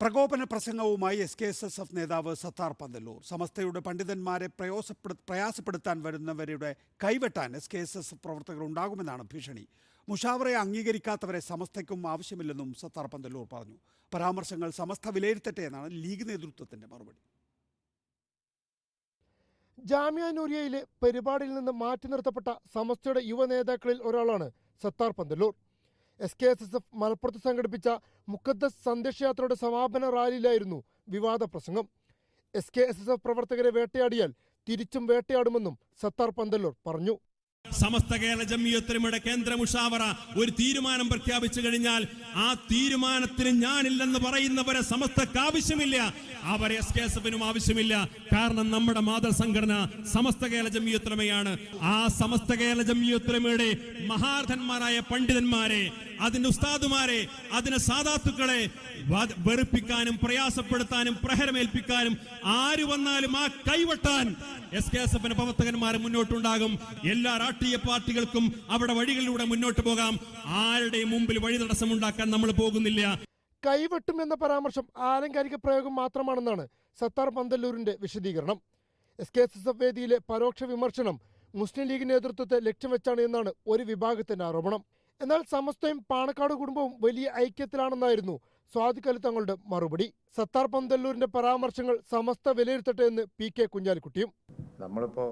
പ്രകോപന പ്രസംഗവുമായി S K S S F നേതാവ് സത്താർ പന്തല്ലൂർ സമസ്തയുടെ പണ്ഡിതന്മാരെ പ്രയോസപ്പെടു പ്രയാസപ്പെടുത്താൻ വരുന്നവരുടെ കൈവെട്ടാൻ S K S S F പ്രവർത്തകർ ഉണ്ടാകുമെന്നാണ് ഭീഷണി. മുഷാവറയെ അംഗീകരിക്കാത്തവരെ സമസ്തയ്ക്കും ആവശ്യമില്ലെന്നും സത്താർ പന്തല്ലൂർ പറഞ്ഞു. പരാമർശങ്ങൾ സമസ്ത വിലയിരുത്തട്ടെ എന്നാണ് ലീഗ് നേതൃത്വത്തിന്റെ മറുപടി. ജാമ്യ നൂരിയയിലെ പരിപാടിയിൽ നിന്ന് മാറ്റി നിർത്തപ്പെട്ട സമസ്തയുടെ യുവ നേതാക്കളിൽ ഒരാളാണ് Sattar Panthalloor S K S S F മലപ്പുറത്ത് സംഘടിപ്പിച്ച മുക്കദ്ദസ് സന്ദേശയാത്രയുടെ സമാപന റാലിയിലായിരുന്നു വിവാദ പ്രസംഗം. S K S S F പ്രവർത്തകരെ വേട്ടയാടിയാൽ തിരിച്ചും വേട്ടയാടുമെന്നും സത്താർ പന്തല്ലൂർ പറഞ്ഞു. സമസ്ത കേരള ജമ്മിയത്തിനുമിടെ കേന്ദ്ര മുഷാവറ ഒരു തീരുമാനം പ്രഖ്യാപിച്ചു കഴിഞ്ഞാൽ ആ തീരുമാനത്തിന് ഞാനില്ലെന്ന് പറയുന്നവരെ സമസ്തക്ക് ആവശ്യമില്ല. അവരെ എസ് കെ എസ് എഫിനും ആവശ്യമില്ല. കാരണം നമ്മുടെ മാതൃസംഘടന സമസ്ത കേരള ജമ്മിയത്തുലമയാണ് ആ സമസ്ത കേരള ജമ്മിയത്തുലമയുടെ മഹാർഥന്മാരായ പണ്ഡിതന്മാരെ അതിന്റെ ഉസ്താദുമാരെ അതിന്റെ സാധാത്തുക്കളെ വെറുപ്പിക്കാനും പ്രയാസപ്പെടുത്താനും പ്രഹരമേൽപ്പിക്കാനും ആര് വന്നാലും ആ കൈവട്ടാൻ എസ് കെ എസ് എഫിന്റെ പ്രവർത്തകന്മാർ മുന്നോട്ടുണ്ടാകും. എല്ലാ രാഷ്ട്രീയ പാർട്ടികൾക്കും അവിടെ വഴികളിലൂടെ മുന്നോട്ട് പോകാം. ആരുടെയും മുമ്പിൽ വഴി തടസ്സമുണ്ടാക്കാൻ നമ്മൾ പോകുന്നില്ല. കൈവെട്ടും എന്ന പരാമർശം ആലങ്കാരിക പ്രയോഗം മാത്രമാണെന്നാണ് സത്താർ പന്തല്ലൂരിന്റെ വിശദീകരണം. S K S S F വേദിയിലെ പരോക്ഷ വിമർശനം മുസ്ലിം ലീഗ് നേതൃത്വത്തെ ലക്ഷ്യം വെച്ചാണ് എന്നാണ് ഒരു വിഭാഗത്തിന്റെ ആരോപണം. എന്നാൽ സമസ്തയും പാണക്കാട് കുടുംബവും വലിയ ഐക്യത്തിലാണെന്നായിരുന്നു സ്വാദിഖലി തങ്ങളുടെ മറുപടി. സത്താർ പന്തല്ലൂരിന്റെ പരാമർശങ്ങൾ സമസ്ത വിലയിരുത്തട്ടെ എന്ന് പി കെ കുഞ്ഞാലിക്കുട്ടിയും. നമ്മളിപ്പോൾ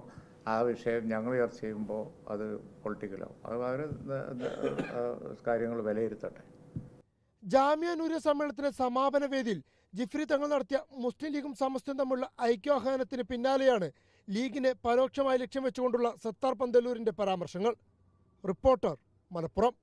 ആ വിഷയം ഞങ്ങൾ ചർച്ച ചെയ്യുമ്പോൾ അത് പൊളിറ്റിക്കലാവും അത് അവർ കാര്യങ്ങൾ വിലയിരുത്തട്ടെ. ജാമ്യ നൂര്യ സമ്മേളനത്തിന്റെ സമാപന വേദിയിൽ ജിഫ്രി തങ്ങൾ നടത്തിയ മുസ്ലിം ലീഗും സമസ്തയും തമ്മിലുള്ള ഐക്യാഹ്വാനത്തിന് പിന്നാലെയാണ് ലീഗിനെ പരോക്ഷമായി ലക്ഷ്യം വെച്ചുകൊണ്ടുള്ള സത്താർ പന്തല്ലൂരിന്റെ പരാമർശങ്ങൾ. റിപ്പോർട്ടർ മലപ്പുറം.